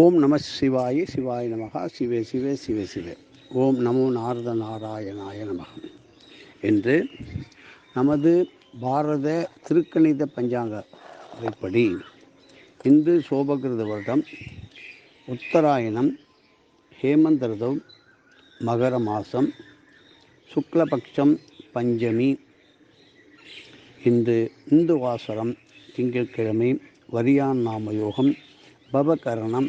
ஓம் நம சிவாய சிவாய நமகா சிவே சிவே சிவே சிவே. ஓம் நமோ நாரத நாராயணாய நமகம் என்று நமது பாரத திருக்கணித பஞ்சாங்க முறைப்படி இந்து சோபகிருத வருடம் உத்தராயணம் ஹேமந்திரதம் மகர மாதம் சுக்லபக்ஷம் பஞ்சமி இன்று இந்து வாசரம் திங்கட்கிழமை வரியான் நாம யோகம் பவகரணம்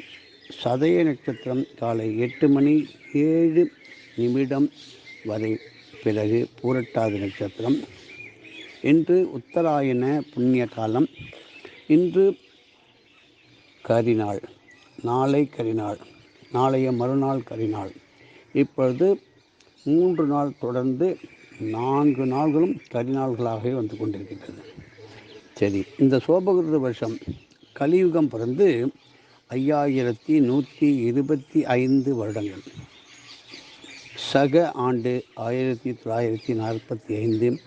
சதய நட்சத்திரம் காலை எட்டு மணி ஏழு நிமிடம் வரை. பிறகு பூரட்டாதி நட்சத்திரம். இன்று உத்தராயண புண்ணிய காலம். இன்று கரிநாள். நாளை கரிநாள். நாளைய மறுநாள் கரிநாள். இப்பொழுது மூன்று நாள் தொடர்ந்து நான்கு நாள்களும் கரிநாள்களாகவே வந்து கொண்டிருக்கின்றது சரி இந்த சோபகிருத வருஷம் கலியுகம் பிறந்து ஐயாயிரத்தி நூற்றி இருபத்தி ஐந்து வருடங்கள். சக ஆண்டு ஆயிரத்தி தொள்ளாயிரத்தி நாற்பத்தி ஐந்து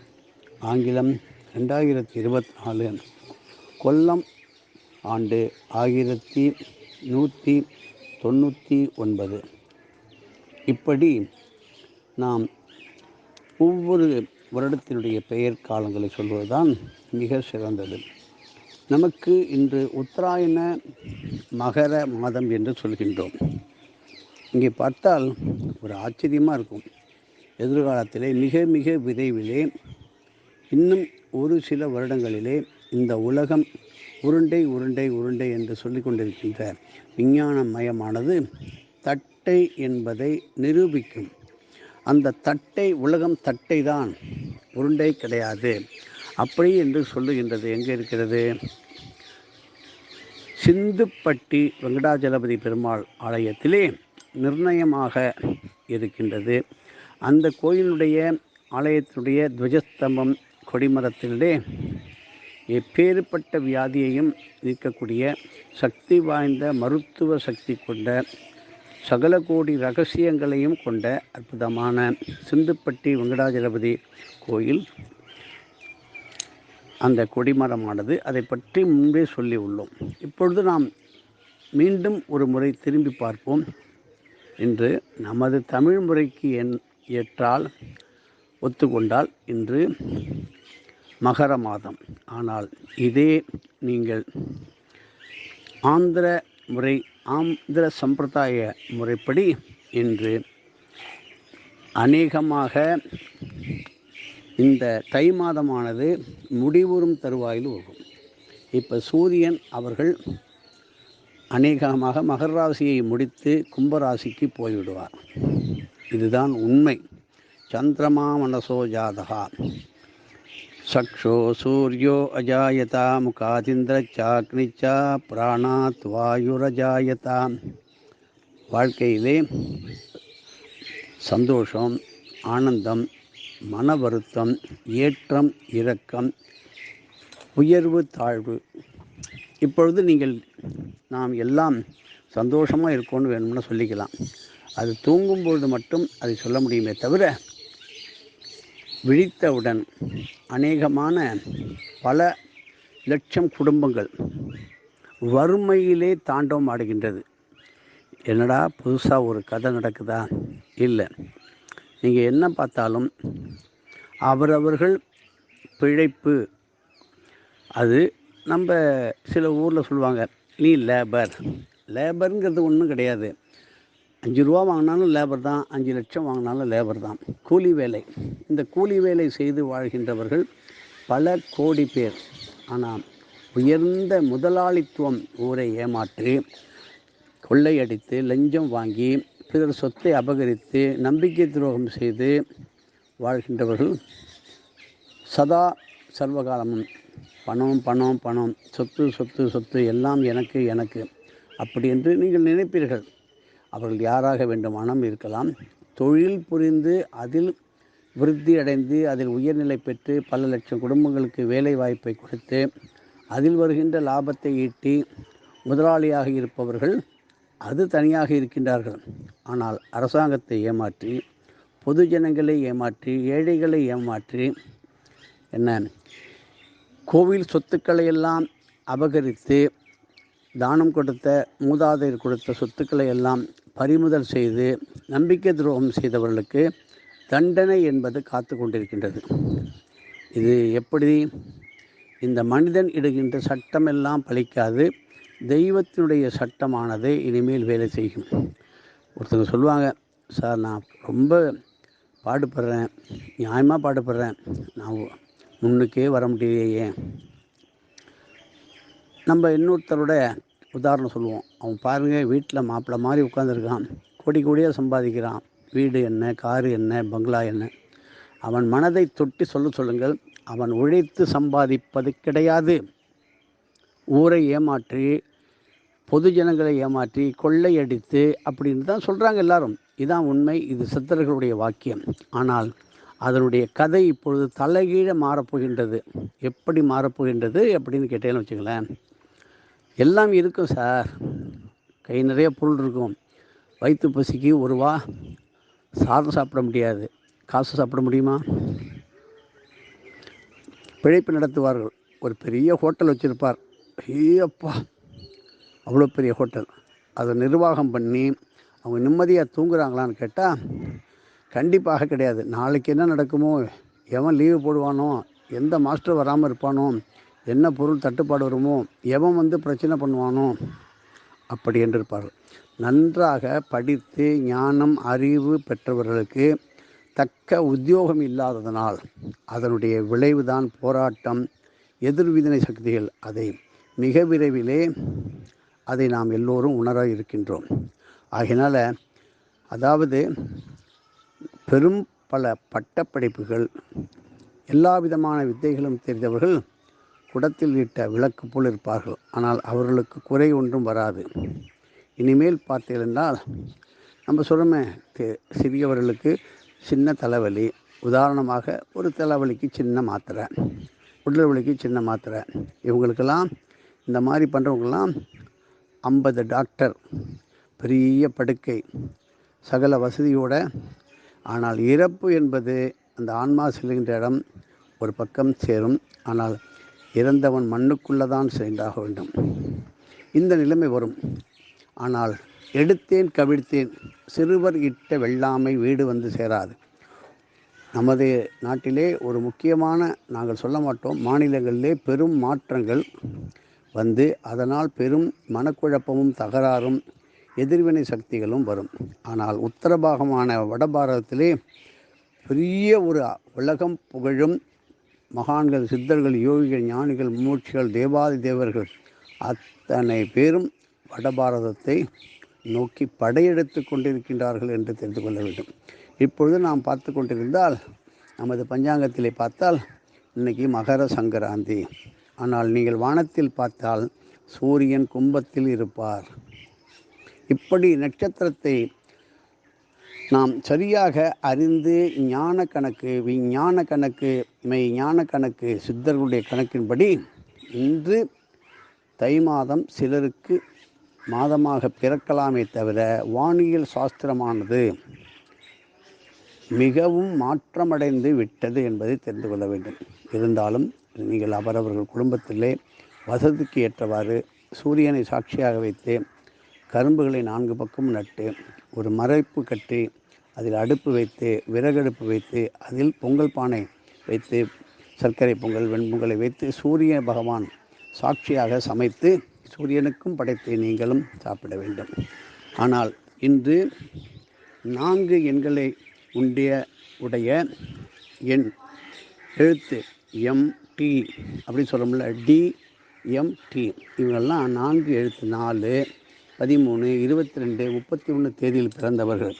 ஆங்கிலம் ரெண்டாயிரத்தி இருபத்தி நாலு. கொல்லம் ஆண்டு ஆயிரத்தி நூற்றி தொண்ணூற்றி ஒன்பது. இப்படி நாம் ஒவ்வொரு வருடத்தினுடைய பெயர் காலங்களை சொல்வதுதான் மிக சிறந்தது. நமக்கு இன்று உத்தராயண மகர மாதம் என்று சொல்கின்றோம். இங்கே பார்த்தால் ஒரு ஆச்சரியமாக இருக்கும். எதிர்காலத்திலே மிக மிக விரைவிலே இன்னும் ஒரு சில வருடங்களிலே இந்த உலகம் உருண்டை உருண்டை உருண்டை என்று சொல்லி கொண்டிருக்கின்ற விஞ்ஞான மயமானது தட்டை என்பதை நிரூபிக்கும். அந்த தட்டை உலகம் தட்டை தான் உருண்டை கிடையாது. அப்படி என்று சொல்லுகின்றது. எங்கே இருக்கிறது? சிந்துப்பட்டி வெங்கடாஜலபதி பெருமாள் ஆலயத்திலே நிர்ணயமாக இருக்கின்றது. அந்த கோயிலுடைய ஆலயத்தினுடைய துவஜஸ்தம்பம் கொடிமரத்திலே எப்பேறுபட்ட வியாதியையும் நீக்கக்கூடிய சக்தி வாய்ந்த மருத்துவ சக்தி கொண்ட சகல கோடி ரகசியங்களையும் கொண்ட அற்புதமான சிந்துப்பட்டி வெங்கடாஜலபதி கோயில் அந்த கொடிமரமானது அதை பற்றி முன்பே சொல்லி உள்ளோம். இப்பொழுது நாம் மீண்டும் ஒரு முறை திரும்பி பார்ப்போம். இன்று நமது தமிழ் முறைக்கு என் ஏற்றால் ஒத்துக்கொண்டால் இன்று மகர மாதம் ஆனால் இதே நீங்கள் ஆந்திர முறை ஆந்திர சம்பிரதாய முறைப்படி இன்று அநேகமாக இந்த தை மாதமானது முடிவுறும் தருவாயில் இருக்கும் இப்போ சூரியன் அவர்கள் அநேகமாக மகர ராசியை முடித்து கும்பராசிக்கு போய்விடுவார். இதுதான் உண்மை. சந்திரமா மனசோ ஜாதகா. சக்ஷோ சூரியோ அஜாயதா முகாதிந்திர சாக்னிச்சா பிராணாத் வாயுரஜாயதா. வாழ்க்கையிலே சந்தோஷம் ஆனந்தம் மன வருத்தம் ஏற்றம் இரக்கம் உயர்வு தாழ்வு. இப்பொழுது நீங்கள் நாம் எல்லாம் சந்தோஷமாக இருக்கோன்னு வேணும்னு சொல்லிக்கலாம். அது தூங்கும்பொழுது மட்டும் அதை சொல்ல முடியுமே தவிர விழித்தவுடன் அநேகமான பல லட்சம் குடும்பங்கள் வறுமையிலே தாண்டவம் ஆடுகின்றது என்னடா புதுசாக ஒரு கதை நடக்குதா? இல்லை. நீங்கள் என்ன பார்த்தாலும் அவரவர்கள் பிழைப்பு. அது நம்ம சில ஊரில் சொல்லுவாங்க நீ லேபர். லேபருங்கிறது ஒன்றும் கிடையாது. அஞ்சு ரூபா வாங்கினாலும் லேபர் தான் அஞ்சு லட்சம் வாங்கினாலும் லேபர் தான். கூலி வேலை. இந்த கூலி வேலை செய்து வாழ்கின்றவர்கள் பல கோடி பேர். ஆனால் உயர்ந்த முதலாளித்துவம் ஊரை ஏமாற்றி கொள்ளையடித்து லஞ்சம் வாங்கி பிறர் சொத்தை அபகரித்து நம்பிக்கை துரோகம் செய்து வாழ்கின்றவர்கள் சதா சர்வகாலமும் பணம் பணம் பணம் சொத்து சொத்து சொத்து எல்லாம் எனக்கு எனக்கு. அப்படி என்று நீங்கள் நினைப்பீர்கள். அவர்கள் யாராக வேண்டுமானம் இருக்கலாம். தொழில் புரிந்து அதில் விருத்தி அடைந்து அதில் உயர்நிலை பெற்று பல லட்சம் குடும்பங்களுக்கு வேலை வாய்ப்பை கொடுத்து அதில் வருகின்ற லாபத்தை ஈட்டி முதலாளியாக இருப்பவர்கள் அது தனியாக இருக்கின்றார்கள். ஆனால் அரசாங்கத்தை ஏமாற்றி பொது ஜனங்களை ஏமாற்றி ஏழைகளை ஏமாற்றி என்ன? கோவில் சொத்துக்களை எல்லாம் அபகரித்து தானம் கொடுத்த மூதாதையர் கொடுத்த சொத்துக்களை எல்லாம் பறிமுதல் செய்து நம்பிக்கை துரோகம் செய்தவர்களுக்கு தண்டனை என்பது காத்து கொண்டிருக்கின்றது. இது எப்படி? இந்த மனிதன் இடுகின்ற சட்டமெல்லாம் பழிக்காது. தெய்வத்தினுடைய சட்டமானது இனிமேல் வேலை செய்யும். ஒருத்தங்க சொல்லுவாங்க சார் நான் ரொம்ப பாடுபடுறேன். நியாயமாக பாடுபடுறேன். நான் முன்னுக்கே வர முடியலையே. நம்ம இன்னொருத்தரோட உதாரணம் சொல்லுவோம். அவன் பாருங்கள் வீட்டில் மாப்பிள்ளை மாதிரி உட்காந்துருக்கான் கோடி கோடியாக சம்பாதிக்கிறான். வீடு என்ன காரு என்ன பங்களா என்ன? அவன் மனதை தொட்டி சொல்ல சொல்லுங்கள். அவன் உழைத்து சம்பாதிப்பது கிடையாது. ஊரை ஏமாற்றி பொது ஜனங்களை ஏமாற்றி கொள்ளையடித்து அப்படின்னு தான் சொல்கிறாங்க எல்லாரும். இதான் உண்மை இது சித்தர்களுடைய வாக்கியம். ஆனால் அதனுடைய கதை இப்பொழுது தலைகீழ மாறப்போகின்றது. எப்படி மாறப்போகின்றது அப்படின்னு கேட்டேன்னு வச்சுங்களேன் எல்லாம் இருக்கும் சார். கை நிறைய பொருள் இருக்கும். வயிற்று பசிக்கு ஒரு சாதம் சாப்பிட முடியாது. காசு சாப்பிட முடியுமா? பிழைப்பு நடத்துவார்கள். ஒரு பெரிய ஹோட்டல் வச்சுருப்பார். ஐயப்பா. அவ்வளோ பெரிய ஹோட்டல். அதை நிர்வாகம் பண்ணி அவங்க நிம்மதியாக தூங்குறாங்களான்னு கேட்டால் கண்டிப்பாக கிடையாது. நாளைக்கு என்ன நடக்குமோ எவன் லீவு போடுவானோ எந்த மாஸ்டர் வராமல் இருப்பானோ என்ன பொருள் தட்டுப்பாடு வருமோ எவன் வந்து பிரச்சனை பண்ணுவானோ அப்படி என்று இருப்பார்கள். நன்றாக படித்து ஞானம் அறிவு பெற்றவர்களுக்கு தக்க உத்தியோகம் இல்லாததனால் அதனுடைய விளைவுதான் போராட்டம் எதிர்விதனை சக்திகள். அதை மிக விரைவிலே அதை நாம் எல்லோரும் உணர இருக்கின்றோம். ஆகையினால் அதாவது பெரும் பல பட்டப்படிப்புகள் எல்லா விதமான வித்தைகளும் தெரிந்தவர்கள் குடத்தில் இட்ட விளக்கு போல் இருப்பார்கள். ஆனால் அவர்களுக்கு குறை ஒன்றும் வராது. இனிமேல் பார்த்தீர்கள் நம்ம சொல்கிறோமே சிறியவர்களுக்கு சின்ன தலைவலி உதாரணமாக ஒரு தலைவலிக்கு சின்ன மாத்திரை உடல் வலிக்கு சின்ன மாத்திரை. இவங்களுக்கெல்லாம் இந்த மாதிரி பண்ணுறவங்கெல்லாம் ஐம்பது டாக்டர். பெரிய படுக்கை. சகல வசதியோட. ஆனால் இறப்பு என்பது அந்த ஆன்மா செல்கின்ற இடம் ஒரு பக்கம் சேரும். ஆனால் இறந்தவன் மண்ணுக்குள்ளே தான் சேர்ந்தாக வேண்டும். இந்த நிலைமை வரும். ஆனால் எடுத்தேன் கவிழ்த்தேன். சிறுவர் இட்ட வெள்ளாமை வீடு வந்து சேராது. நமது நாட்டிலே ஒரு முக்கியமான நாங்கள் சொல்ல மாட்டோம் மாநிலங்களிலே பெரும் மாற்றங்கள் வந்து அதனால் பெரும் மனக்குழப்பமும் தகராறும் எதிர்வினை சக்திகளும் வரும். ஆனால் உத்தரபாகமான வடபாரதத்திலே பெரிய ஒரு உலகம் புகழும் மகான்கள் சித்தர்கள் யோகிகள் ஞானிகள் மூச்சிகள் தேவாதி தேவர்கள் அத்தனை பேரும் வடபாரதத்தை நோக்கி படையெடுத்து கொண்டிருக்கின்றார்கள் என்று தெரிந்து கொள்ள வேண்டும். இப்பொழுது நாம் பார்த்து கொண்டிருந்தால் நமது பஞ்சாங்கத்திலே பார்த்தால் இன்னைக்கு மகர சங்கராந்தி. ஆனால் நீங்கள் வானத்தில் பார்த்தால் சூரியன் கும்பத்தில் இருப்பார். இப்படி நட்சத்திரத்தை நாம் சரியாக அறிந்து ஞான கணக்கு விஞ்ஞான கணக்கு மெய் ஞான கணக்கு சித்தர்களுடைய கணக்கின்படி இன்று தை மாதம் சிலருக்கு மாதமாக பிறக்கலாமே தவிர வானியல் சாஸ்திரமானது மிகவும் மாற்றமடைந்து விட்டது என்பதை தெரிந்து கொள்ள வேண்டும். இருந்தாலும் நீங்கள் அவரவர்கள் குடும்பத்திலே வசதிக்கு ஏற்றவாறு சூரியனை சாட்சியாக வைத்து கரும்புகளை நான்கு பக்கம் நட்டு ஒரு மறைப்பு கட்டி அதில் அடுப்பு வைத்து விறகடுப்பு வைத்து அதில் பொங்கல் பானை வைத்து சர்க்கரை பொங்கல் வெண்பொங்கலை வைத்து சூரிய பகவான் சாட்சியாக சமைத்து சூரியனுக்கும் படைத்து நீங்களும் சாப்பிட வேண்டும். ஆனால் இன்று நான்கு எண்களை உண்டிய உடைய எண் எழுத்து எம் டி அப்படின்னு சொல்கிறோம்ல டி எம் டி இவங்கெல்லாம் நான்கு எழுத்து நாலு பதிமூணு இருபத்தி ரெண்டு முப்பத்தி ஒன்று தேதியில் பிறந்தவர்கள்.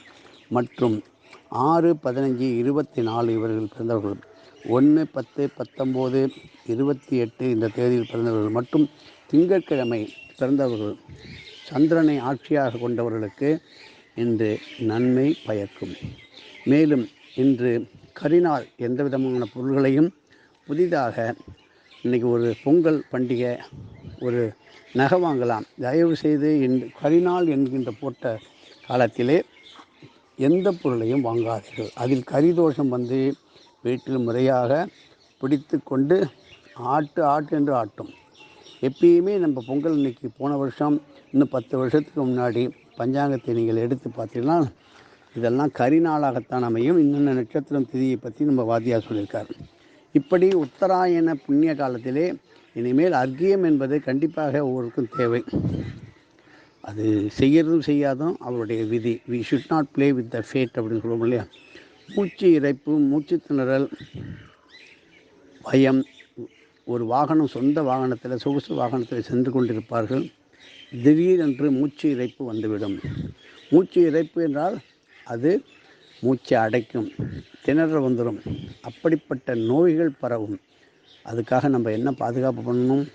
மற்றும் ஆறு பதினஞ்சு இருபத்தி நாலு இவர்கள் பிறந்தவர்கள். ஒன்று பத்து பத்தொம்போது இருபத்தி எட்டு இந்த தேதியில் பிறந்தவர்கள். மற்றும் திங்கட்கிழமை பிறந்தவர்கள். சந்திரனை ஆட்சியாக கொண்டவர்களுக்கு இன்று நன்மை பயக்கும். மேலும் இன்று கரிநாள் எந்த விதமான பொருள்களையும் புதிதாக இன்றைக்கி ஒரு பொங்கல் பண்டிகை ஒரு நகை வாங்கலாம். தயவு செய்து கரிநாள் என்கின்ற போட்ட காலத்திலே எந்த பொருளையும் வாங்காதீர்கள். அதில் கரிதோஷம் வந்து வீட்டில் முறையாக பிடித்து கொண்டு ஆட்டு ஆட்டு என்று ஆட்டும். எப்பயுமே நம்ம பொங்கல் இன்னைக்கு போன வருஷம் இன்னும் பத்து வருஷத்துக்கு முன்னாடி பஞ்சாங்கத்தை நீங்கள் எடுத்து பார்த்தீங்கன்னா இதெல்லாம் கரிநாளாகத்தான் அமையும். இன்னொன்று நட்சத்திரம் திதியை பற்றி நம்ம வாத்தியார் சொல்லியிருக்கார். இப்படி உத்தராயண புண்ணிய காலத்திலே இனிமேல் அர்க்கியம் என்பது கண்டிப்பாக ஒவ்வொருக்கும் தேவை. அது செய்யறதும் செய்யாதும் அவருடைய விதி. We should not play with the fate அப்படின்னு சொல்லுவோம் இல்லையா? மூச்சு இறைப்பு மூச்சு திணறல் பயம். ஒரு வாகனம் சொந்த வாகனத்தில் சொகுசு வாகனத்தில் சென்று கொண்டிருப்பார்கள். திடீரென்று மூச்சு இறைப்பு வந்துவிடும். மூச்சு இறைப்பு என்றால் அது மூச்சை அடைக்கும் திணற வந்துடும் அப்படிப்பட்ட நோய்கள் பரவும். அதுக்காக நம்ம என்ன பாதுகாப்பு பண்ணணும்?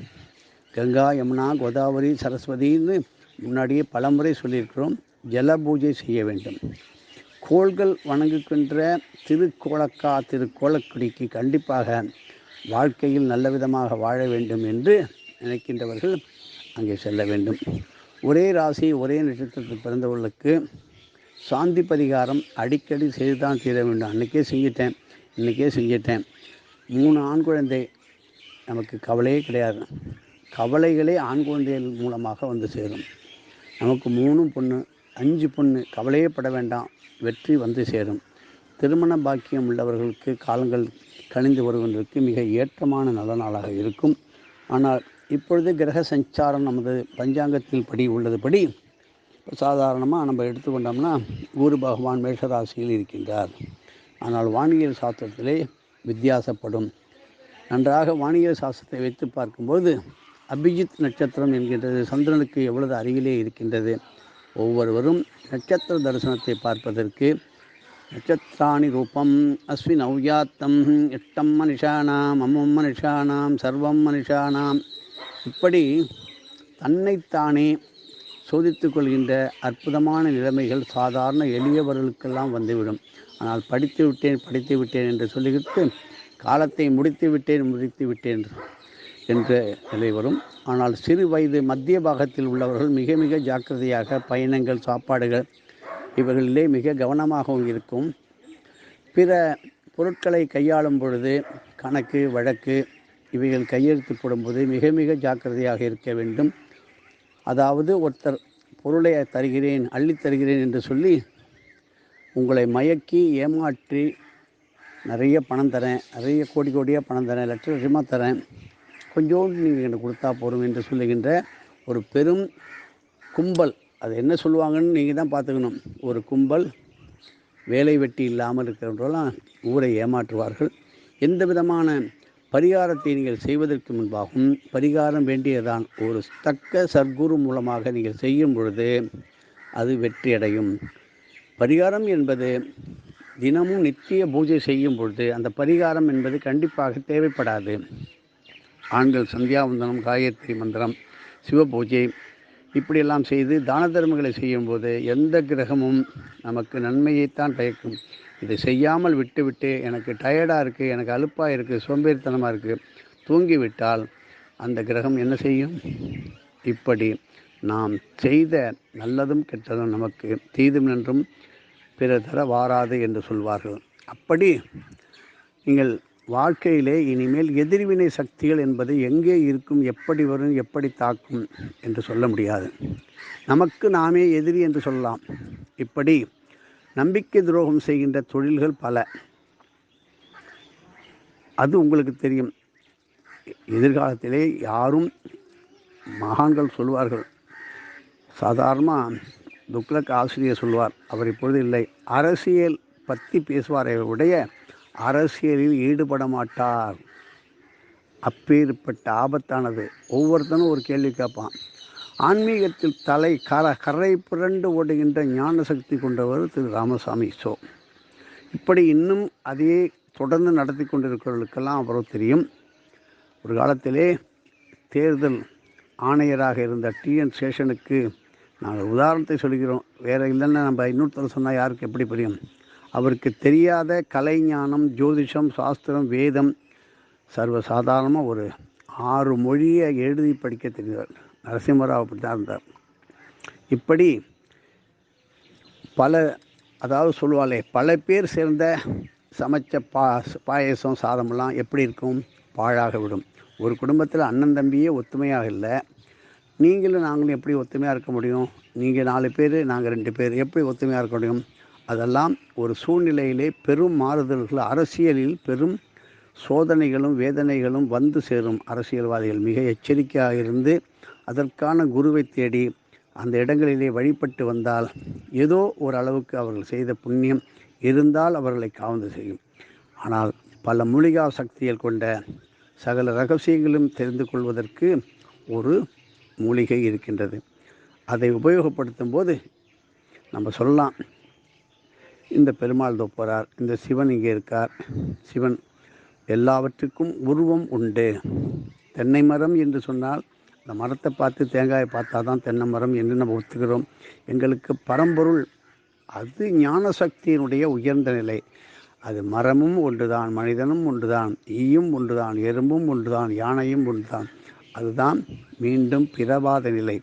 கங்கா யமுனா கோதாவரி சரஸ்வதின்னு முன்னாடியே பலமுறை சொல்லியிருக்கிறோம். ஜல பூஜை செய்ய வேண்டும். கோள்கள் வணங்குகின்ற திருக்கோளக்கா திருக்கோலக்குடிக்கு கண்டிப்பாக வாழ்க்கையில் நல்ல விதமாக வாழ வேண்டும் என்று நினைக்கின்றவர்கள் அங்கே செல்ல வேண்டும். ஒரே ராசி ஒரே நட்சத்திரத்தில் பிறந்தவர்களுக்கு சாந்தி பரிகாரம் அடிக்கடி செய்து தான் தீர வேண்டும். அன்றைக்கே செஞ்சிட்டேன் இன்றைக்கே செஞ்சிட்டேன் மூணு ஆண் குழந்தை நமக்கு கவலையே கிடையாது. கவலைகளே ஆண் குழந்தைகள் மூலமாக வந்து சேரும். நமக்கு மூணும் பொண்ணு அஞ்சு பொண்ணு கவலையே பட வேண்டாம். வெற்றி வந்து சேரும். திருமண பாக்கியம் உள்ளவர்களுக்கு காலங்கள் கணிந்து வருவதற்கு மிக ஏற்றமான நல்ல நாளாக இருக்கும். ஆனால் இப்பொழுது கிரக சஞ்சாரம் நமது பஞ்சாங்கத்தில் படி உள்ளதுபடி சாதாரணமாக நம்ம எடுத்துக்கொண்டோம்னா குரு பகவான் மேஷராசியில் இருக்கின்றார். ஆனால் வானியல் சாஸ்திரத்திலே வித்தியாசப்படும். நன்றாக வானியல் சாஸ்திரத்தை வைத்து பார்க்கும்போது அபிஜித் நட்சத்திரம் என்கின்றது சந்திரனுக்கு எவ்வளவு அருகிலே இருக்கின்றது. ஒவ்வொருவரும் நட்சத்திர தரிசனத்தை பார்ப்பதற்கு நட்சத்திராணி ரூபம் அஸ்வின் அவ்யாத்தம் எட்டம் மனுஷானாம் அம்மம் மனுஷானாம் சர்வம் மனுஷானாம். இப்படி தன்னைத்தானே சோதித்து கொள்கின்ற அற்புதமான நிலைமைகள் சாதாரண எளியவர்களுக்கெல்லாம் வந்துவிடும். ஆனால் படித்து விட்டேன் படித்து விட்டேன் என்று சொல்லிவிட்டு காலத்தை முடித்து விட்டேன் முடித்து விட்டேன் என்ற நிலை வரும் ஆனால் சிறு வயது மத்திய பாகத்தில் உள்ளவர்கள் மிக மிக ஜாக்கிரதையாக பயணங்கள் சாப்பாடுகள் இவர்களிலே மிக கவனமாகவும் இருக்கும். பிற பொருட்களை கையாளும் பொழுது கணக்கு வழக்கு இவைகள் கையெழுத்து போடும்போது மிக மிக ஜாக்கிரதையாக இருக்க வேண்டும். அதாவது ஒருத்தர் பொருளை தருகிறேன் அள்ளி தருகிறேன் என்று சொல்லி உங்களை மயக்கி ஏமாற்றி நிறைய பணம் தரேன் நிறைய கோடி கோடியாக பணம் தரேன் லட்ச லட்சமாக தரேன் கொஞ்சோண்டு நீங்கள் எனக்கு கொடுத்தா போதும் என்று சொல்லுகின்ற ஒரு பெரும் கும்பல். அது என்ன சொல்லுவாங்கன்னு நீங்கள் தான் பார்த்துக்கணும். ஒரு கும்பல் வேலை வெட்டி இல்லாமல் இருக்கிறவர்களெல்லாம் ஊரை ஏமாற்றுவார்கள். எந்த விதமான பரிகாரத்தை நீங்கள் செய்வதற்கு முன்பாகவும் பரிகாரம் வேண்டியதான் ஒரு தக்க சர்க்குரு மூலமாக நீங்கள் செய்யும் பொழுது அது வெற்றியடையும். பரிகாரம் என்பது தினமும் நித்திய பூஜை செய்யும் பொழுது அந்த பரிகாரம் என்பது கண்டிப்பாக தேவைப்படாது. ஆண்கள் சந்தியாவந்தனம் காயத்ரி மந்திரம் சிவ பூஜை இப்படியெல்லாம் செய்து தான தர்மங்களை செய்யும்போது எந்த கிரகமும் நமக்கு நன்மையைத்தான் பயக்கும். இதை செய்யாமல் விட்டுவிட்டு எனக்கு டயர்டாக இருக்குது எனக்கு அலுப்பாக இருக்குது சோம்பேறித்தனமாக இருக்குது தூங்கிவிட்டால் அந்த கிரகம் என்ன செய்யும்? இப்படி நாம் செய்த நல்லதும் கெட்டதும் நமக்கு தீதும் என்றும் பிற தர வாராது என்று சொல்வார்கள். அப்படி நீங்கள் வாழ்க்கையிலே இனிமேல் எதிர்வினை சக்திகள் என்பது எங்கே இருக்கும் எப்படி வரும் எப்படி தாக்கும் என்று சொல்ல முடியாது. நமக்கு நாமே எதிரி என்று சொல்லலாம். இப்படி நம்பிக்கை துரோகம் செய்கின்ற தொழில்கள் பல. அது உங்களுக்கு தெரியும். எதிர்காலத்திலே யாரும் மகான்கள் சொல்வார்கள். சாதாரணமாக துக்ளக் ஆசிரியர் சொல்வார். அவர் இப்பொழுது இல்லை. அரசியல் பற்றி பேசுவாரை உடைய அரசியலில் ஈடுபட மாட்டார். அப்பேற்பட்ட ஆபத்தானது. ஒவ்வொருத்தனும் ஒரு கேள்வி கேட்பான். ஆன்மீகத்தில் தலை கர கரை புரண்டு ஓடுகின்ற ஞான சக்தி கொண்டவர் திரு ராமசாமி. சோ இப்படி இன்னும் அதையே தொடர்ந்து நடத்தி கொண்டிருக்கிறவர்களுக்கெல்லாம் அவரோ தெரியும். ஒரு காலத்திலே தேர்தல் ஆணையராக இருந்த டிஎன் சேஷனுக்கு நாங்கள் உதாரணத்தை சொல்கிறோம். வேறு இல்லைன்னா நம்ம இன்னொருத்தர் சொன்னால் யாருக்கு எப்படி புரியும்? அவருக்கு தெரியாத கலைஞானம் ஜோதிஷம் சாஸ்திரம் வேதம் சர்வ சாதாரணமாக ஒரு ஆறு மொழியை எழுதி படிக்க தெரிந்தவர். நரசிம்மராவ் அப்படி தான் இருந்தார். இப்படி பல அதாவது சொல்லுவாளே பல பேர் சேர்ந்த சமைச்ச பா பாயசம் சாதமெல்லாம் எப்படி இருக்கும்? பாழாக விடும். ஒரு குடும்பத்தில் அண்ணன் தம்பியே ஒத்துமையாக இல்லை. நீங்களும் நாங்களும் எப்படி ஒத்துமையாக இருக்க முடியும்? நீங்கள் நாலு பேர் நாங்கள் ரெண்டு பேர் எப்படி ஒத்துமையாக இருக்க முடியும்? அதெல்லாம் ஒரு சூழ்நிலையிலே பெரும் மாறுதல்கள் அரசியலில் பெரும் சோதனைகளும் வேதனைகளும் வந்து சேரும். அரசியல்வாதிகள் மிக எச்சரிக்கையாக இருந்து அதற்கான குருவை தேடி அந்த இடங்களிலே வழிபட்டு வந்தால் ஏதோ ஒரு அளவுக்கு அவர்கள் செய்த புண்ணியம் இருந்தால் அவர்களை காவந்து செய்யும். ஆனால் பல மூலிகா சக்திகள் கொண்ட சகல ரகசியங்களும் தெரிந்து கொள்வதற்கு ஒரு மூலிகை இருக்கின்றது. அதை உபயோகப்படுத்தும் போது நம்ம சொல்லலாம் இந்த பெருமாள் தொப்பரார் இந்த சிவன் இங்கே இருக்கார் சிவன் எல்லாவற்றுக்கும் உருவம் உண்டு. தென்னை மரம் என்று சொன்னால் அந்த மரத்தை பார்த்து தேங்காயை பார்த்தா தான் தென்னை மரம் என்று நம்ம ஒத்துக்கிறோம் எங்களுக்கு பரம்பொருள் அது ஞான சக்தியினுடைய உயர்ந்த நிலை. அது மரமும் ஒன்றுதான் மனிதனும் ஒன்றுதான் ஈயும் ஒன்றுதான் எறும்பும் ஒன்றுதான் யானையும் ஒன்றுதான். அதுதான் மீண்டும் பிறவாத நிலை.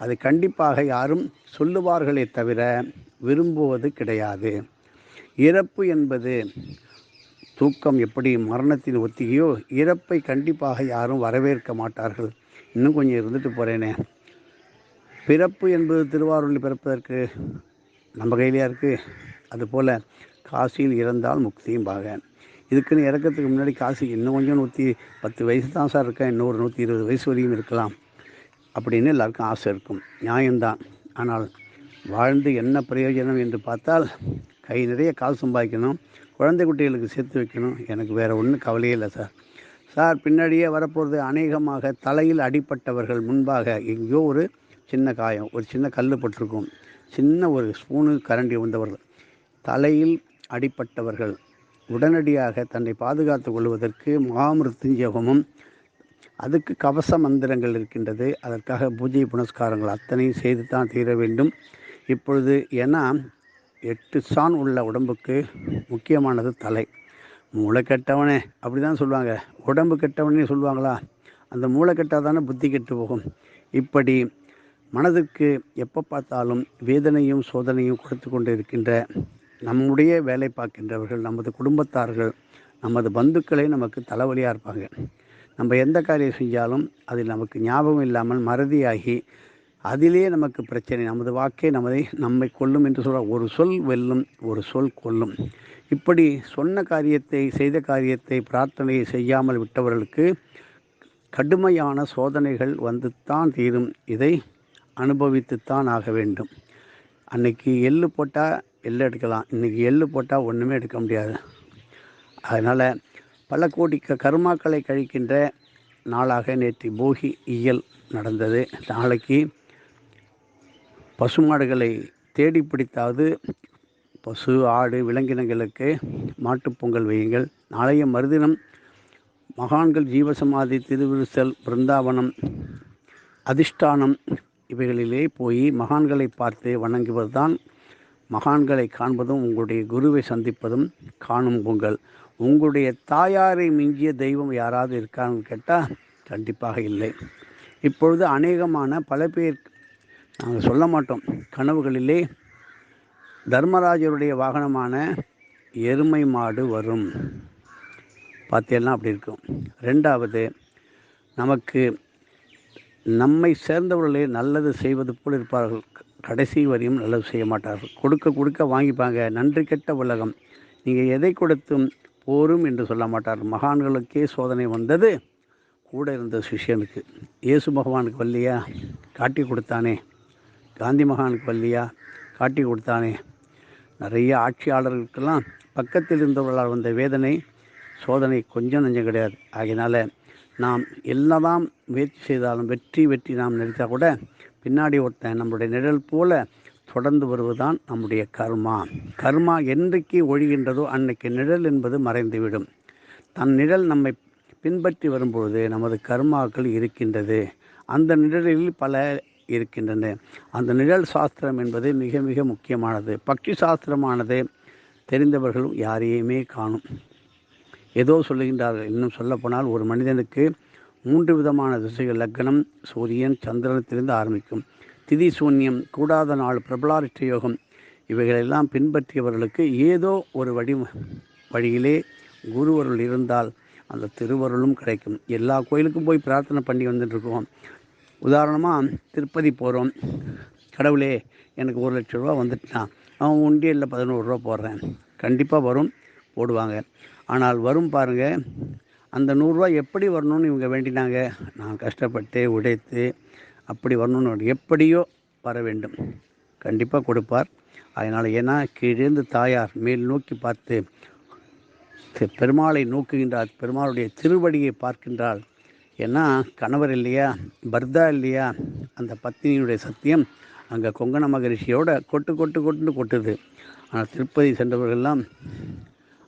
அது கண்டிப்பாக யாரும் சொல்லுவார்களே தவிர விரும்புவது கிடையாது. இறப்பு என்பது தூக்கம் எப்படி மரணத்தின் ஒத்திகையோ இறப்பை கண்டிப்பாக யாரும் வரவேற்க மாட்டார்கள். இன்னும் கொஞ்சம் இருந்துட்டு போகிறேனே பிறப்பு என்பது திருவாரூரில் பிறப்பதற்கு நம்ம கையிலையாக இருக்குது அதுபோல் காசியில் இறந்தால் முக்தியும் பாக. இதுக்குன்னு இறக்கிறதுக்கு முன்னாடி காசி இன்னும் கொஞ்சம் நூற்றி பத்து வயசு தான் சார் இருக்கேன் இன்னொரு நூற்றி இருபது வயசு வரையும் இருக்கலாம். அப்படின்னு எல்லாருக்கும் ஆசை இருக்கும். நியாயம்தான். ஆனால் வாழ்ந்து என்ன பிரயோஜனம் என்று பார்த்தால் கை நிறைய காசு சம்பாதிக்கணும் குழந்தை குட்டிகளுக்கு சேர்த்து வைக்கணும். எனக்கு வேறு ஒன்றும் கவலையே இல்லை சார். சார் பின்னாடியே வரப்போகிறது அநேகமாக தலையில் அடிப்பட்டவர்கள் முன்பாக எங்கேயோ ஒரு சின்ன காயம் ஒரு சின்ன கல் பட்டிருக்கும். சின்ன ஒரு ஸ்பூனு கரண்டி வந்தவர்கள் தலையில் அடிப்பட்டவர்கள் உடனடியாக தன்னை பாதுகாத்து கொள்வதற்கு மகாமிருத்துஞ்சபமும் அதுக்கு கவச மந்திரங்கள் இருக்கின்றது. அதற்காக பூஜை புனஸ்காரங்கள் அத்தனையும் செய்து தான் தீர வேண்டும். இப்பொழுது ஏன்னா எட்டு சான் உள்ள உடம்புக்கு முக்கியமானது தலை. மூளை கெட்டவனே அப்படி தான் சொல்லுவாங்க. உடம்பு கெட்டவனே சொல்லுவாங்களா? அந்த மூளை கெட்டால் தானே புத்தி கெட்டு போகும். இப்படி மனதுக்கு எப்போ பார்த்தாலும் வேதனையும் சோதனையும் கொடுத்து கொண்டு இருக்கின்ற நம்முடைய வேலை பார்க்கின்றவர்கள் நமது குடும்பத்தார்கள் நமது பந்துக்களே நமக்கு தலைவலியாக இருப்பாங்க. நம்ம எந்த காரியம் செஞ்சாலும் அதில் நமக்கு ஞாபகம் இல்லாமல் மறதியாகி அதிலே நமக்கு பிரச்சனை நமது வாக்கே நமதை நம்மை கொல்லும் என்று சொல்கிறார் ஒரு சொல் வெல்லும் ஒரு சொல் கொல்லும். இப்படி சொன்ன காரியத்தை செய்த காரியத்தை பிரார்த்தனையை செய்யாமல் விட்டவர்களுக்கு கடுமையான சோதனைகள் வந்துத்தான் தீரும். இதை அனுபவித்துத்தான் ஆக வேண்டும். அன்னைக்கு எள்ளு போட்டால் எள்ளு எடுக்கலாம். இன்றைக்கி எள்ளு போட்டால் ஒன்றுமே எடுக்க முடியாது. அதனால் பல கோடி க கர்மாக்களை கழிக்கின்ற நாளாக நேற்று போகி இயல் நடந்தது. நாளைக்கு பசுமாடுகளை தேடி பிடித்தாவது பசு ஆடு விலங்கினங்களுக்கு மாட்டுப்பொங்கல் வையுங்கள். நாளைய மறுதினம் மகான்கள் ஜீவசமாதி திருவிருசல் பிருந்தாவனம் அதிஷ்டானம் இவைகளிலே போய் மகான்களை பார்த்து வணங்குவதுதான் மகான்களை காண்பதும் உங்களுடைய குருவை சந்திப்பதும் காணும் பொங்கல். உங்களுடைய தாயாரை மிஞ்சிய தெய்வம் யாராவது இருக்கான்னு கேட்டால் கண்டிப்பாக இல்லை. இப்பொழுது அநேகமான பல பேர் நாங்கள் சொல்ல மாட்டோம். கனவுகளிலே தர்மராஜருடைய வாகனமான எருமை மாடு வரும். பார்த்தேன்னா அப்படி இருக்கும். ரெண்டாவது நமக்கு நம்மை சேர்ந்தவர்களே நல்லது செய்வது போல் இருப்பார்கள். கடைசி வரையும் நல்லது செய்ய மாட்டார்கள். கொடுக்க கொடுக்க வாங்கிப்பாங்க. நன்றி கெட்ட உலகம். நீங்கள் எதை கொடுத்தும் போரும் என்று சொல்ல மாட்டார் மகான்களுக்கே சோதனை வந்தது. கூட இருந்த சிஷ்யனுக்கு. இயேசு பகவானுக்கு வல்லியா? காட்டி கொடுத்தானே. காந்தி மகானுக்கு வல்லியா? காட்டி கொடுத்தானே. நிறைய ஆட்சியாளர்களுக்கெல்லாம் பக்கத்தில் இருந்தவர்களால் வந்த வேதனை சோதனை கொஞ்சம் நஞ்சம் கிடையாது. ஆகையினால நாம் என்னதான் முயற்சி செய்தாலும் வெற்றி வெற்றி நாம் நினைத்தா கூட பின்னாடி ஒருத்தன் நம்முடைய நிழல் போல தொடர்ந்து வருவதுதான் நம்முடைய கர்மா. கர்மா என்றைக்கு ஒழிகின்றதோ அன்னைக்கு நிழல் என்பது மறைந்துவிடும். தன் நிழல் நம்மை பின்பற்றி வரும்பொழுது நமது கர்மாக்கள் இருக்கின்றது. அந்த நிழலில் பல இருக்கின்றன. அந்த நிழல் சாஸ்திரம் என்பது மிக மிக முக்கியமானது. பக்தி சாஸ்திரமானது தெரிந்தவர்களும் யாரையுமே காணும். ஏதோ சொல்லுகின்றார்கள். இன்னும் சொல்லப்போனால் ஒரு மனிதனுக்கு மூன்று விதமான திசைகள். லக்னம் சூரியன் சந்திரனத்திலிருந்து ஆரம்பிக்கும். திதி சூன்யம் கூடாத நாள் பிரபலாரிஷ்ட யோகம் இவைகளெல்லாம் பின்பற்றியவர்களுக்கு ஏதோ ஒரு வழி வழியிலே குருவருள் இருந்தால் அந்த திருவருளும் கிடைக்கும். எல்லா கோயிலுக்கும் போய் பிரார்த்தனை பண்ணி வந்துட்டுருக்கோம் உதாரணமாக திருப்பதி போகிறோம் கடவுளே எனக்கு ஒரு லட்ச ரூபா வந்துட்டான் அவன் உண்டியலில் பதினோரு ரூபா போடுறேன். கண்டிப்பாக வரும் போடுவாங்க. ஆனால் வரும் பாருங்கள் அந்த நூறுரூவா எப்படி வரணும்னு இவங்க வேண்டினாங்க. நான் கஷ்டப்பட்டு உடைத்து அப்படி வரணும்னு எப்படியோ வர வேண்டும். கண்டிப்பாக கொடுப்பார். அதனால் ஏன்னா கீழேந்து தாயார் மேல் நோக்கி பார்த்து பெருமாளை நோக்குகின்றார் பெருமாளுடைய திருவடியை பார்க்கின்றால் ஏன்னா கணவர் இல்லையா பர்தா இல்லையா அந்த பத்தினியுடைய சத்தியம் அங்கே கொங்கண மகரிஷியோட கொட்டு கொட்டு கொட்டுன்னு கொட்டுது. ஆனால் திருப்பதி சென்றவர்கள்லாம்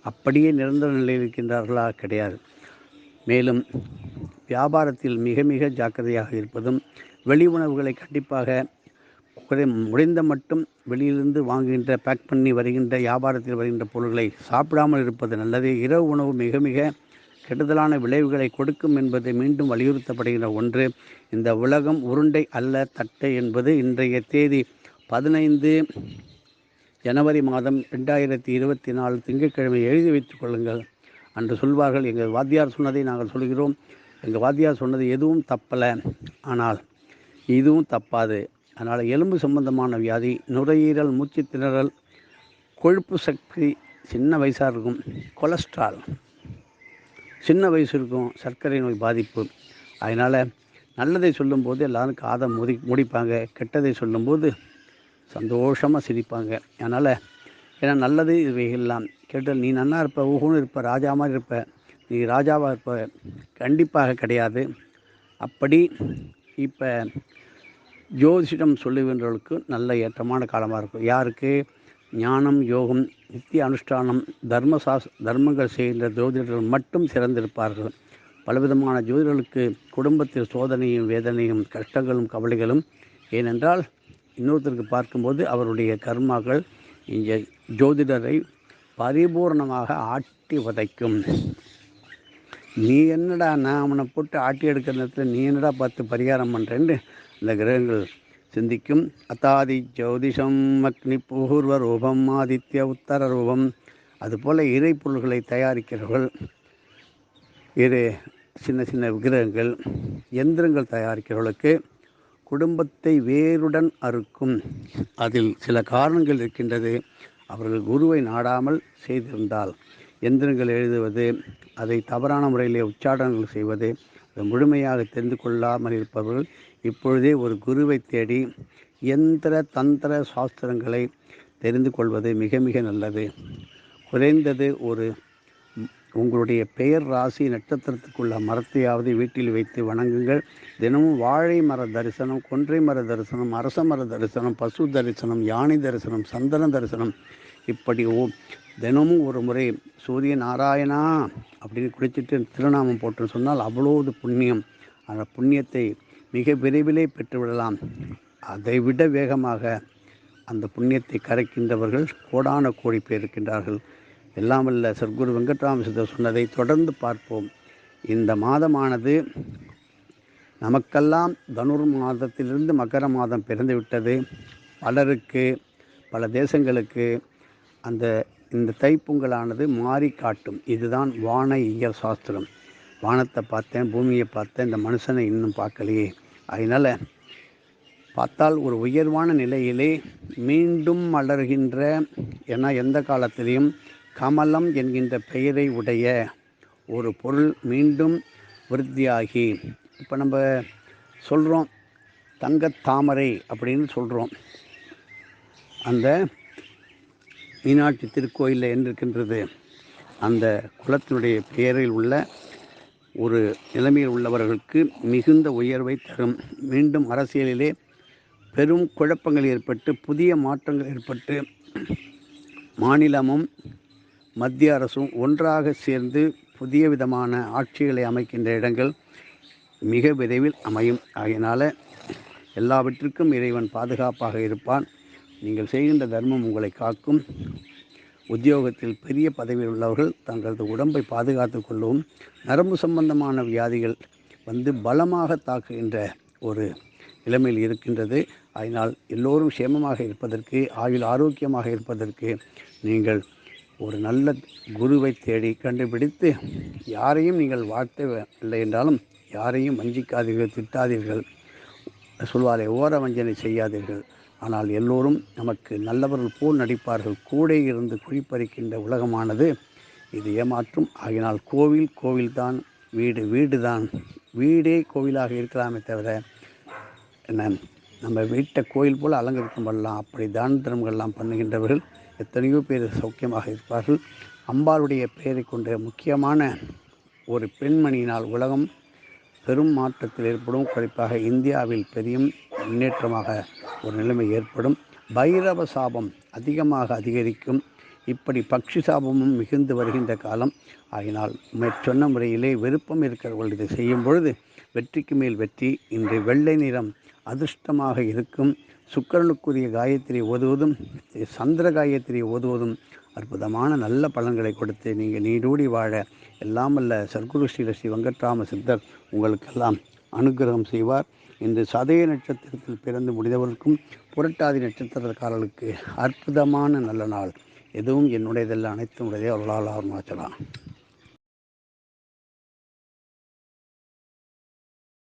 அப்படியே நிரந்தர நிலையில் இருக்கின்றார்களா கிடையாது. மேலும் வியாபாரத்தில் மிக மிக ஜாக்கிரதையாக இருப்பதும் வெளி உணவுகளை கண்டிப்பாக குறை முடிந்த மட்டும் வெளியிலிருந்து வாங்குகின்ற பேக் பண்ணி வருகின்ற வியாபாரத்தில் வருகின்ற பொருட்களை சாப்பிடாமல் இருப்பது நல்லது. இரவு உணவு மிக மிக கெடுதலான விளைவுகளை கொடுக்கும் என்பது மீண்டும் வலியுறுத்தப்படுகிற ஒன்று. இந்த உலகம் உருண்டை அல்ல தட்டை என்பது இன்றைய தேதி பதினைந்து ஜனவரி மாதம் ரெண்டாயிரத்தி இருபத்தி நாலு திங்கட்கிழமை எழுதி வைத்துக் கொள்ளுங்கள். அன்று சொல்வார்கள் எங்கள் வாத்தியார் சொன்னதை நாங்கள் சொல்கிறோம். எங்கள் வாத்தியார் சொன்னது எதுவும் தப்பலை. ஆனால் இதுவும் தப்பாது. அதனால் எலும்பு சம்பந்தமான வியாதி நுரையீரல் மூச்சு திணறல் கொழுப்பு சக்தி சின்ன வயசாக இருக்கும் கொலஸ்ட்ரால் சின்ன வயசு இருக்கும் சர்க்கரை நோய் பாதிப்பு. அதனால் நல்லதை சொல்லும்போது எல்லோரும் காதை முடி முடிப்பாங்க கெட்டதை சொல்லும்போது சந்தோஷமாக சிரிப்பாங்க. அதனால் ஏன்னா நல்லது இவைகள்லாம். கேட்டல் நீ நன்னா இருப்ப ஊகுன்னு இருப்ப ராஜா மாதிரி இருப்ப நீ ராஜாவாக இருப்ப கண்டிப்பாக கிடையாது. அப்படி இப்போ ஜோதிடம் சொல்லுகின்றவர்களுக்கு நல்ல ஏற்றமான காலமாக இருக்கும். யாருக்கு? ஞானம் யோகம் நித்திய அனுஷ்டானம் தர்மசாஸ் தர்மங்கள் செய்கின்ற ஜோதிடர்கள் மட்டும் சிறந்திருப்பார்கள். பலவிதமான ஜோதிடர்களுக்கு குடும்பத்தில் சோதனையும் வேதனையும் கஷ்டங்களும் கவலைகளும் ஏனென்றால் இன்னொருத்தருக்கு பார்க்கும்போது அவருடைய கர்மாக்கள் இந்த ஜோதிடரை பரிபூர்ணமாக ஆட்டி வதைக்கும் நீ என்னடா நான் அவனை போட்டு ஆட்டி எடுக்கிற நேரத்தில் நீ என்னடா பார்த்து பரிகாரம் பண்ணுறேன்னு இந்த கிரகங்கள் சிந்திக்கும் அத்தாதி ஜோதிஷம் அக்னி பூர்வ ரூபம் ஆதித்ய உத்தர ரூபம் அதுபோல் இறை பொருள்களை தயாரிக்கிறவர்கள் இரு சின்ன சின்ன விக்கிரகங்கள் எந்திரங்கள் தயாரிக்கிறவர்களுக்கு குடும்பத்தை வேருடன் அறுக்கும். அதில் சில காரணங்கள் இருக்கின்றது. அவர்கள் குருவை நாடாமல் செய்திருந்தால் எந்திரங்கள் எழுதுவது அதை தவறான முறையிலே உச்சாடனங்கள் செய்வது முழுமையாக தெரிந்து கொள்ளாமல் இருப்பவர்கள் இப்பொழுதே ஒரு குருவை தேடி எந்திர தந்திர சாஸ்திரங்களை தெரிந்து கொள்வது மிக மிக நல்லது. குறைந்தது ஒரு உங்களுடைய பெயர் ராசி நட்சத்திரத்துக்குள்ள மரத்தையாவது வீட்டில் வைத்து வணங்குங்கள். தினமும் வாழை மர தரிசனம் கொன்றை மர தரிசனம் அரச மர தரிசனம் பசு தரிசனம் யானை தரிசனம் சந்தன தரிசனம் இப்படி ஓ தினமும் ஒரு முறை சூரிய நாராயணா அப்படின்னு குளிச்சுட்டு திருநாமம் போட்டு சொன்னால் அவ்வளோது புண்ணியம். அந்த புண்ணியத்தை மிக விரைவிலே பெற்றுவிடலாம். அதை விட வேகமாக அந்த புண்ணியத்தை கரைக்கின்றவர்கள் கோடான கோடி பேர் இருக்கின்றார்கள். எல்லாம் வல்ல சர்க்குரு வெங்கட்ராம சித்தர் சொன்னதை தொடர்ந்து பார்ப்போம். இந்த மாதமானது நமக்கெல்லாம் தனுர் மாதத்திலிருந்து மகர மாதம் பிறந்து விட்டது. பலருக்கு பல தேசங்களுக்கு அந்த இந்த தைப்பொங்கலானது மாறி காட்டும். இதுதான் வான இயல் சாஸ்திரம். வானத்தை பார்த்தேன் பூமியை பார்த்தேன் இந்த மனுஷனை இன்னும் பார்க்கலையே. அதனால் பார்த்தால் ஒரு உயர்வான நிலையிலே மீண்டும் மலர்கின்ற ஏன்னா எந்த காலத்திலையும் கமலம் என்கின்ற பெயரை உடைய ஒரு பொருள் மீண்டும் விருத்தியாகி இப்போ நம்ம சொல்கிறோம் தங்கத்தாமரை அப்படின்னு சொல்கிறோம் அந்த மீனாட்சி திருக்கோயிலில் என்ன இருக்கின்றது அந்த குளத்தினுடைய பெயரில் உள்ள ஒரு நிலைமையில் உள்ளவர்களுக்கு மிகுந்த உயர்வை தரும். மீண்டும் அரசியலிலே பெரும் குழப்பங்கள் ஏற்பட்டு புதிய மாற்றங்கள் ஏற்பட்டு மாநிலமும் மத்திய அரசும் ஒன்றாக சேர்ந்து புதிய விதமான ஆட்சிகளை அமைக்கின்ற இடங்கள் மிக விரைவில் அமையும். ஆகையினால் எல்லாவற்றிற்கும் இறைவன் பாதுகாப்பாக இருப்பான். நீங்கள் செய்கின்ற தர்மம் உங்களை காக்கும். உத்தியோகத்தில் பெரிய பதவியில் உள்ளவர்கள் தங்களது உடம்பை பாதுகாத்து கொள்ளவும் நரம்பு சம்பந்தமான வியாதிகள் வந்து பலமாக தாக்குகின்ற ஒரு நிலைமையில் இருக்கின்றது. அதனால் எல்லோரும் சேமமாக இருப்பதற்கு ஆயுள் ஆரோக்கியமாக இருப்பதற்கு நீங்கள் ஒரு நல்ல குருவை தேடி கண்டுபிடித்து யாரையும் நீங்கள் வாழ்த்த இல்லை என்றாலும் யாரையும் வஞ்சிக்காதீர்கள் திட்டாதீர்கள். சொல்வாரே ஓர வஞ்சனை செய்யாதீர்கள். ஆனால் எல்லோரும் நமக்கு நல்லவர்கள் போல் நடிப்பார்கள். கூட இருந்து குழிப்பறிக்கின்ற உலகமானது இது ஏமாற்றும். ஆகினால் கோவில் கோவில்தான் வீடு வீடு தான் வீடே கோவிலாக இருக்கலாமே தவிர என்ன நம்ம வீட்டை கோயில் போல் அலங்கரிக்கம் பண்ணலாம் அப்படி தான தர்மங்கள்லாம் பண்ணுகின்றவர்கள் எத்தனையோ பேர் சௌக்கியமாக இருப்பார்கள். அம்பாளுடைய பெயரை கொண்ட முக்கியமான ஒரு பெண்மணியினால் உலகம் பெரும் மாற்றத்தில் ஏற்படும். குறிப்பாக இந்தியாவில் பெரிய முன்னேற்றமாக ஒரு நிலைமை ஏற்படும். பைரவ சாபம் அதிகமாக அதிகரிக்கும். இப்படி பக்ஷி சாபமும் மிகுந்து வருகின்ற காலம். ஆகினால் மேற்சொன்ன முறையிலே விருப்பம் இருக்கிறவர்கள் இதை செய்யும் பொழுது வெற்றிக்கு மேல் வெற்றி இன்று வெள்ளை நிறம் அதிர்ஷ்டமாக இருக்கும். சுக்கரனுக்குரிய காயத்ரி ஓதுவதும் சந்திர காயத்ரி ஓதுவதும் அற்புதமான நல்ல பலன்களை கொடுத்து நீங்கள் நீடூடி வாழ எல்லாம் அல்ல சர்க்குரு ஸ்ரீ ஸ்ரீ வெங்கட்ராம சித்தர் உங்களுக்கெல்லாம் அனுகிரகம் செய்வார். இன்று சதய நட்சத்திரத்தில் பிறந்து முடிந்தவர்களுக்கும் புரட்டாதி நட்சத்திரக்காரர்களுக்கு அற்புதமான நல்ல நாள். எதுவும் என்னுடையதல்ல அனைத்தும் உடையதே அருளால் அருணாச்சலாம்